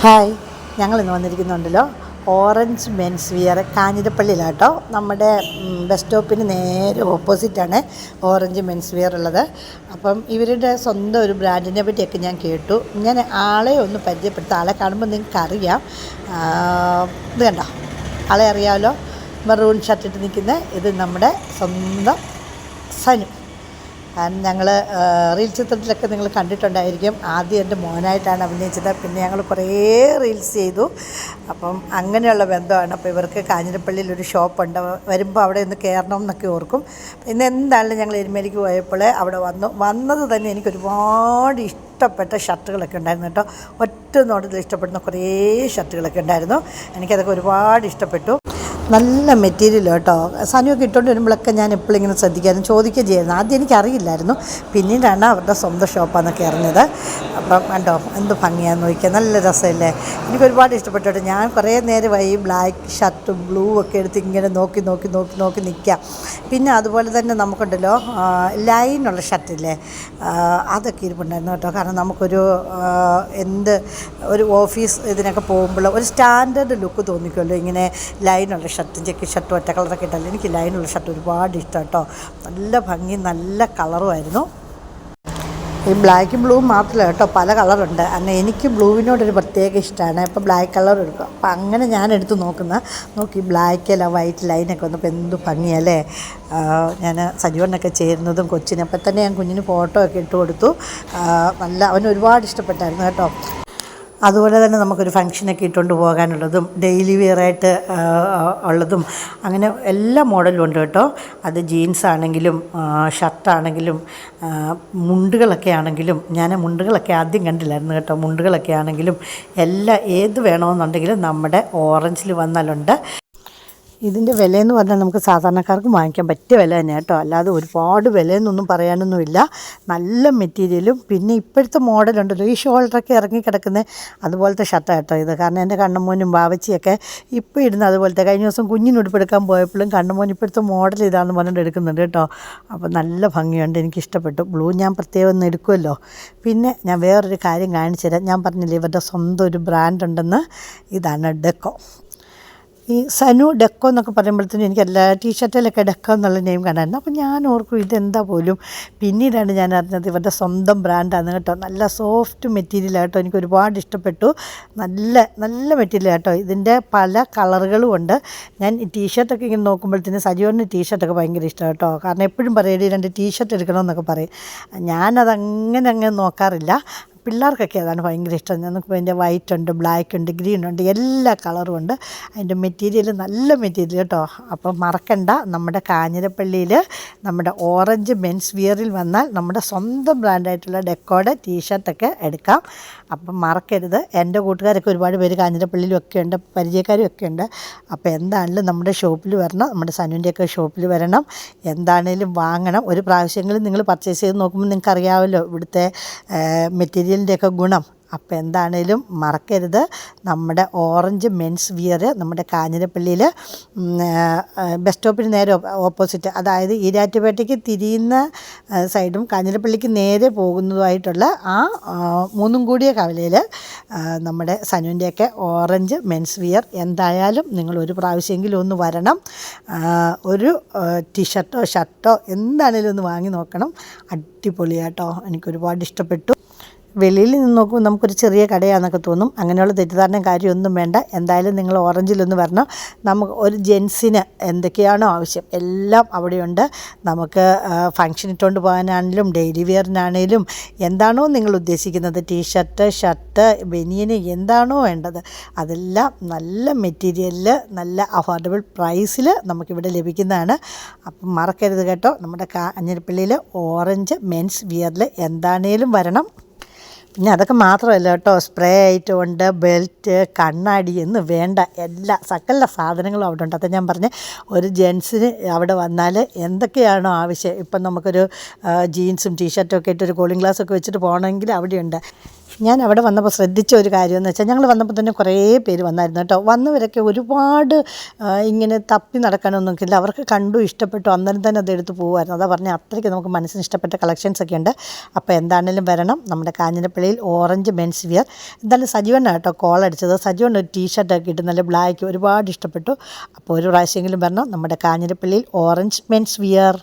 Hi ഞങ്ങൾ ഇന്ന് വന്നിരിക്കുന്നുണ്ടല്ലോ ഓറഞ്ച് മെൻസ് വിയർ കാഞ്ഞിരപ്പള്ളിയിലാട്ടോ. നമ്മുടെ ബസ് സ്റ്റോപ്പിന് നേരെ ഓപ്പോസിറ്റാണ് ഓറഞ്ച് മെൻസ് വിയർ ഉള്ളത്. അപ്പം ഇവരുടെ സ്വന്തം ഒരു ബ്രാൻഡിനെ പറ്റിയൊക്കെ ഞാൻ കേട്ടു. ഞാൻ ആളെ ഒന്ന് പരിചയപ്പെടുത്താം. ആളെ കാണുമ്പോൾ നിങ്ങൾക്ക് അറിയാം ഇത് കണ്ടോ? ആളെ അറിയാമല്ലോ. മെറൂൺ ഷർട്ടിട്ട് നിൽക്കുന്ന ഇത് നമ്മുടെ സ്വന്തം സനു. ഞങ്ങൾ റീൽ ചിത്രത്തിലൊക്കെ നിങ്ങൾ കണ്ടിട്ടുണ്ടായിരിക്കും. ആദ്യം എന്റെ മോനായിട്ടാണ് അഭിനയിച്ചത്. പിന്നെ ഞങ്ങൾ കുറേ റീൽസ് ചെയ്തു. അപ്പം അങ്ങനെയുള്ള ബന്ധമാണ്. അപ്പോൾ ഇവർക്ക് കാഞ്ഞിരപ്പള്ളിയിൽ ഒരു ഷോപ്പുണ്ട്. വരുമ്പോൾ അവിടെ ഒന്ന് കയറണം എന്നൊക്കെ ഓർക്കും. ഇന്ന് എന്തായാലും ഞങ്ങൾ എരുമേലിക്ക് പോയപ്പോൾ അവിടെ വന്നു. വന്നത് തന്നെ എനിക്ക് ഒരുപാട് ഇഷ്ടപ്പെട്ട ഷർട്ടുകളൊക്കെ ഉണ്ടായിരുന്നു കേട്ടോ. ഒറ്റ നോട്ടത്തിൽ ഇഷ്ടപ്പെടുന്ന കുറേ ഷർട്ടുകളൊക്കെ ഉണ്ടായിരുന്നു. എനിക്കതൊക്കെ ഒരുപാട് ഇഷ്ടപ്പെട്ടു. നല്ല മെറ്റീരിയൽ കേട്ടോ. സനുവൊക്കെ ഇട്ടുകൊണ്ട് വരുമ്പോഴൊക്കെ ഞാൻ എപ്പോഴും ഇങ്ങനെ ശ്രദ്ധിക്കാനും ചോദിക്കുകയും ചെയ്യുന്നു ആദ്യം എനിക്കറിയില്ലായിരുന്നു. പിന്നീടാണ് അവരുടെ സ്വന്തം ഷോപ്പാന്നൊക്കെ അറിഞ്ഞത്. അപ്പം കണ്ടോ എന്ത് ഭംഗിയാന്ന് നോക്കിയാൽ നല്ല രസമല്ലേ? എനിക്ക് ഒരുപാട് ഇഷ്ടപ്പെട്ടു കേട്ടോ ഞാൻ കുറേ നേരമായി ബ്ലാക്ക് ഷർട്ടും ബ്ലൂ ഒക്കെ എടുത്ത് ഇങ്ങനെ നോക്കി നോക്കി നോക്കി നോക്കി നിൽക്കാം പിന്നെ അതുപോലെ തന്നെ നമുക്കുണ്ടല്ലോ ലൈനുള്ള ഷർട്ടില്ലേ അതൊക്കെ ഇരിപ്പുണ്ടായിരുന്നു കേട്ടോ. കാരണം നമുക്കൊരു എന്ത് ഒരു ഓഫീസ് ഇതിനൊക്കെ പോകുമ്പോൾ ഒരു സ്റ്റാൻഡേർഡ് ലുക്ക് തോന്നിക്കുമല്ലോ ഇങ്ങനെ ലൈനുള്ള ഷർട്ടും ചെക്ക് ഷർട്ടും ഒറ്റ കളറൊക്കെ ഇട്ടല്ലോ? എനിക്ക് ലൈനുള്ള ഷർട്ട് ഒരുപാട് ഇഷ്ടം കേട്ടോ നല്ല ഭംഗി നല്ല കളറുമായിരുന്നു ഈ ബ്ലാക്കും ബ്ലൂവും മാത്രമല്ല കേട്ടോ പല കളറുണ്ട്. അങ്ങനെ എനിക്ക് ബ്ലൂവിനോടൊരു പ്രത്യേക ഇഷ്ടമാണ് അപ്പോൾ ബ്ലാക്ക് കളർ എടുക്കും. അപ്പോൾ അങ്ങനെ ഞാൻ എടുത്ത് നോക്കുന്ന നോക്കി ബ്ലാക്ക് അല്ല വൈറ്റ് ലൈനൊക്കെ വന്നപ്പോൾ എന്ത് ഭംഗിയല്ലേ? ഞാൻ സജീവനൊക്കെ ചേരുന്നതും കൊച്ചിനെ. അപ്പം തന്നെ ഞാൻ കുഞ്ഞിന് ഫോട്ടോ ഒക്കെ ഇട്ട് കൊടുത്തു. നല്ല അവന് ഒരുപാട് ഇഷ്ടപ്പെട്ടായിരുന്നു കേട്ടോ. അതുപോലെ തന്നെ നമുക്കൊരു ഫംഗ്ഷനൊക്കെ ഇട്ടുകൊണ്ട് പോകാനുള്ളതും ഡെയിലി വെയറായിട്ട് ഉള്ളതും അങ്ങനെ എല്ലാ മോഡലും ഉണ്ട് കേട്ടോ. അത് ജീൻസ് ആണെങ്കിലും ഷർട്ടാണെങ്കിലും മുണ്ടുകളൊക്കെ ആണെങ്കിലും ഞാൻ മുണ്ടുകളൊക്കെ ആദ്യം കണ്ടില്ലായിരുന്നു കേട്ടോ. മുണ്ടുകളൊക്കെ ആണെങ്കിലും എല്ലാ ഏത് വേണമെന്നുണ്ടെങ്കിലും നമ്മുടെ ഓറഞ്ചിൽ വന്നാലുണ്ട്. ഇതിന്റെ വിലയെന്ന് പറഞ്ഞാൽ നമുക്ക് സാധാരണക്കാർക്ക് വാങ്ങിക്കാൻ പറ്റിയ വില തന്നെ കേട്ടോ. അല്ലാതെ ഒരുപാട് വിലയെന്നൊന്നും പറയാനൊന്നുമില്ല. നല്ല മെറ്റീരിയലും പിന്നെ ഇപ്പോഴത്തെ മോഡലുണ്ടല്ലോ ഈ ഷോൾഡറൊക്കെ ഇറങ്ങി കിടക്കുന്ന അതുപോലത്തെ ഷർട്ടാണ് കേട്ടോ ഇത്. കാരണം എന്റെ കണ്ണമോനും ബാവച്ചിയൊക്കെ ഇപ്പോൾ ഇടുന്ന അതുപോലത്തെ കഴിഞ്ഞ ദിവസം കുഞ്ഞിന് ഉടുപ്പെടുക്കാൻ പോയപ്പോഴും കണ്ണമോൻ ഇപ്പോഴത്തെ മോഡൽ ഇതാണെന്ന് പറഞ്ഞിട്ട് എടുക്കുന്നുണ്ട് കേട്ടോ. അപ്പോൾ നല്ല ഭംഗിയുണ്ട് എനിക്ക് ഇഷ്ടപ്പെട്ടു ബ്ലൂ ഞാൻ പ്രത്യേകം ഒന്ന് എടുക്കുമല്ലോ. പിന്നെ ഞാൻ വേറൊരു കാര്യം കാണിച്ചു തരാം. ഞാൻ പറഞ്ഞില്ലേ ഇവരുടെ സ്വന്തം ഒരു ബ്രാൻഡ് ഉണ്ടെന്ന് ഇതാണ് ഡെക്കോ. ഈ സനു ഡെക്കോ എന്നൊക്കെ പറയുമ്പോഴത്തേനും എനിക്ക് എല്ലാ ടീഷർട്ടിലൊക്കെ ഡെക്കോ എന്നുള്ള നെയിം കണ്ടായിരുന്നു അപ്പോൾ ഞാൻ ഓർക്കും ഇതെന്താ പോലും? പിന്നീടാണ് ഞാൻ അറിഞ്ഞത് ഇവരുടെ സ്വന്തം ബ്രാൻഡാണ് കേട്ടോ. നല്ല സോഫ്റ്റ് മെറ്റീരിയൽ കേട്ടോ എനിക്ക് ഒരുപാട് ഇഷ്ടപ്പെട്ടു. നല്ല നല്ല മെറ്റീരിയൽ കേട്ടോ ഇതിന്റെ പല കളറുകളും ഉണ്ട്. ഞാൻ ഈ ടീഷർട്ടൊക്കെ ഇങ്ങനെ നോക്കുമ്പോഴത്തേന് സജീവന് ടീഷർട്ടൊക്കെ ഭയങ്കര ഇഷ്ടമാണ് കേട്ടോ. കാരണം എപ്പോഴും പറയും രണ്ട് ടീഷർട്ട് എടുക്കണമെന്നൊക്കെ പറയും. ഞാനതങ്ങനെ അങ്ങനെ നോക്കാറില്ല. പിള്ളേർക്കൊക്കെ അതാണ് ഭയങ്കര ഇഷ്ടം. നമുക്ക് അതിന്റെ വൈറ്റ് ഉണ്ട് ബ്ലാക്ക് ഉണ്ട് ഗ്രീൻ ഉണ്ട് എല്ലാ കളറും ഉണ്ട്. അതിന്റെ മെറ്റീരിയൽ നല്ല മെറ്റീരിയൽ കേട്ടോ അപ്പോൾ മറക്കണ്ട നമ്മുടെ കാഞ്ഞിരപ്പള്ളിയിൽ നമ്മുടെ ഓറഞ്ച് മെൻസ് വിയറിൽ വന്നാൽ നമ്മുടെ സ്വന്തം ബ്രാൻഡായിട്ടുള്ള ഡെക്കോഡ് ടീഷർട്ടൊക്കെ എടുക്കാം. അപ്പം മറക്കരുത്. എന്റെ കൂട്ടുകാരൊക്കെ ഒരുപാട് പേര് കാഞ്ഞിരപ്പള്ളിയിലും ഒക്കെ ഉണ്ട് പരിചയക്കാരും ഒക്കെ ഉണ്ട്. അപ്പോൾ എന്താണെങ്കിലും നമ്മുടെ ഷോപ്പിൽ വരണം നമ്മുടെ സനുവിന്റെയൊക്കെ ഷോപ്പിൽ വരണം. എന്താണേലും വാങ്ങണം. ഒരു പ്രാവശ്യമെങ്കിലും നിങ്ങൾ പർച്ചേസ് ചെയ്ത് നോക്കുമ്പോൾ നിങ്ങൾക്ക് അറിയാമല്ലോ ഇവിടുത്തെ മെറ്റീരിയലിന്റെയൊക്കെ ഗുണം. അപ്പോൾ എന്താണേലും മറക്കരുത്. നമ്മുടെ ഓറഞ്ച് മെൻസ് വിയർ നമ്മുടെ കാഞ്ഞിരപ്പള്ളിയിൽ ബസ് സ്റ്റോപ്പിന് നേരെ ഓപ്പോസിറ്റ് അതായത് ഈരാറ്റുപേട്ടയ്ക്ക് തിരിയുന്ന സൈഡും കാഞ്ഞിരപ്പള്ളിക്ക് നേരെ പോകുന്നതുമായിട്ടുള്ള ആ, മൂന്നും കൂടിയ കവലയിൽ നമ്മുടെ സനുവിന്റെയൊക്കെ ഓറഞ്ച് മെൻസ് വിയർ എന്തായാലും നിങ്ങൾ ഒരു പ്രാവശ്യമെങ്കിലും ഒന്ന് വരണം. ഒരു ടീഷർട്ടോ ഷർട്ടോ എന്താണേലും ഒന്ന് വാങ്ങി നോക്കണം. അടിപൊളിയാട്ടോ. എനിക്കൊരുപാട് ഇഷ്ടപ്പെട്ടു. വെളിയിൽ നിന്ന് നോക്കുമ്പോൾ നമുക്കൊരു ചെറിയ കടയാണെന്നൊക്കെ തോന്നും. അങ്ങനെയുള്ള തെറ്റിദ്ധാരണ കാര്യമൊന്നും വേണ്ട. എന്തായാലും നിങ്ങൾ ഓറഞ്ചിലൊന്ന് വരണം. നമുക്ക് ഒരു ജെൻസിന് എന്തൊക്കെയാണോ ആവശ്യം എല്ലാം അവിടെയുണ്ട്. നമുക്ക് ഫങ്ഷൻ ഇട്ടുകൊണ്ട് പോകാനാണെങ്കിലും ഡെയിലി വെയറിനാണേലും എന്താണോ നിങ്ങൾ ഉദ്ദേശിക്കുന്നത്. ടീഷർട്ട് ഷർട്ട് ബനിയന് എന്താണോ വേണ്ടത്. അതെല്ലാം നല്ല മെറ്റീരിയലിൽ നല്ല അഫോർഡബിൾ പ്രൈസിൽ നമുക്കിവിടെ ലഭിക്കുന്നതാണ്. അപ്പം മറക്കരുത് കേട്ടോ. നമ്മുടെ കാഞ്ഞിരപ്പള്ളിയിൽ ഓറഞ്ച് മെൻസ് വിയറിൽ എന്താണേലും വരണം. പിന്നെ അതൊക്കെ മാത്രമല്ല കേട്ടോ. സ്പ്രേ ഉണ്ട് ബെൽറ്റ് കണ്ണാടി എന്ന് വേണ്ട എല്ലാ സകല സാധനങ്ങളും അവിടെ ഉണ്ട്. അത് ഞാൻ പറഞ്ഞ ഒരു ജെൻസിന് അവിടെ വന്നാൽ എന്തൊക്കെയാണോ ആവശ്യം. ഇപ്പം നമുക്കൊരു ജീൻസും ടീഷർട്ടും ഒക്കെ ഇട്ട് ഒരു കൂളിംഗ് ഗ്ലാസ് ഒക്കെ വെച്ചിട്ട് പോകണമെങ്കിൽ അവിടെയുണ്ട്. ഞാൻ അവിടെ വന്നപ്പോൾ ശ്രദ്ധിച്ച ഒരു കാര്യം എന്ന് വെച്ചാൽ ഞങ്ങൾ വന്നപ്പോൾ തന്നെ കുറേ പേര് വന്നായിരുന്നു കേട്ടോ. വന്നവരൊക്കെ ഒരുപാട് ഇങ്ങനെ തപ്പി നടക്കാനൊന്നും ഇല്ല. അവർക്ക് കണ്ടു ഇഷ്ടപ്പെട്ടു അന്നേരം തന്നെ അത് എടുത്ത് പോകുമായിരുന്നു അതാ പറഞ്ഞാൽ അത്രയ്ക്ക് നമുക്ക് മനസ്സിന് ഇഷ്ടപ്പെട്ട കളക്ഷൻസ് ഒക്കെ ഉണ്ട്. അപ്പോൾ എന്താണെങ്കിലും വരണം. നമ്മുടെ കാഞ്ഞിരപ്പള്ളിയിൽ ഓറഞ്ച് മെൻസ് വിയർ. എന്തായാലും സജീവനാണ് കേട്ടോ കോൾ അടിച്ചത്. സജീവൻ ഒരു ടീഷർട്ടൊക്കെ ഇട്ട് നല്ല ബ്ലാക്ക് ഒരുപാട് ഇഷ്ടപ്പെട്ടു. അപ്പോൾ ഒരു പ്രാവശ്യമെങ്കിലും വരണം. നമ്മുടെ കാഞ്ഞിരപ്പള്ളിയിൽ ഓറഞ്ച് മെൻസ് വിയർ.